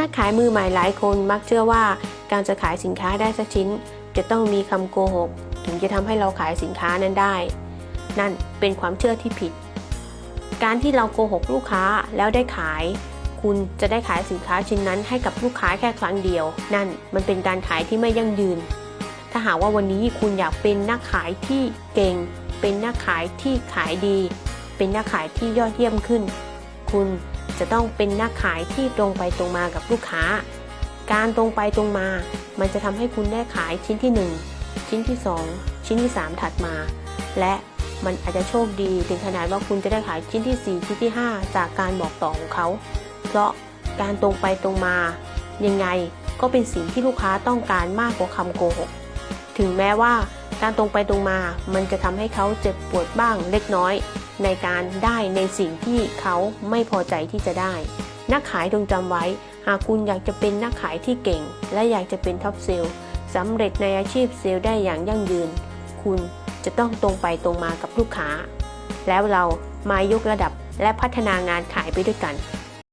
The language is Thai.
นักขายมือใหม่หลายคนมักเชื่อว่าการจะขายสินค้าได้สักชิ้น จะต้องมีคำโกหก ถึงจะทำให้เราขายสินค้านั้นได้ นั่นเป็นความเชื่อที่ผิด การที่เราโกหกลูกค้าแล้วได้ขาย คุณจะได้ขายสินค้าชิ้นนั้นให้กับลูกค้าแค่ครั้งเดียว นั่นมันเป็นการขายที่ไม่ยั่งยืน ถ้าหากว่าวันนี้คุณอยากเป็นนักขายที่เก่ง เป็นนักขายที่ขายดี เป็นนักขายที่ยอดเยี่ยมขึ้น คุณ จะต้องเป็นนักขายที่ตรงไปตรงมากับลูกค้า การตรงไปตรงมา มันจะทำให้คุณได้ขายชิ้นที่ 1 ชิ้นที่ 2 ชิ้นที่ 3 ถัดมา และมันอาจจะโชคดีถึงขนาดว่าคุณจะได้ขายชิ้นที่ 4 ชิ้นที่ 5 จากการบอกต่อของเขา เพราะการตรงไปตรงมา ยังไงก็เป็นสิ่งที่ลูกค้าต้องการมากกว่าคำโกหก ถึงแม้ว่าการตรงไปตรงมา มันจะทำให้เขาเจ็บปวดบ้างเล็กน้อย ในการได้ในสิ่งที่เขาไม่พอใจที่จะได้ นักขายจงจำไว้ หากคุณอยากจะเป็นนักขายที่เก่ง และอยากจะเป็นท็อปเซลล์สำเร็จในอาชีพเซลล์ได้อย่างยั่งยืน คุณจะต้องตรงไปตรงมากับลูกค้า แล้วเรามายกระดับและพัฒนางานขายไปด้วยกัน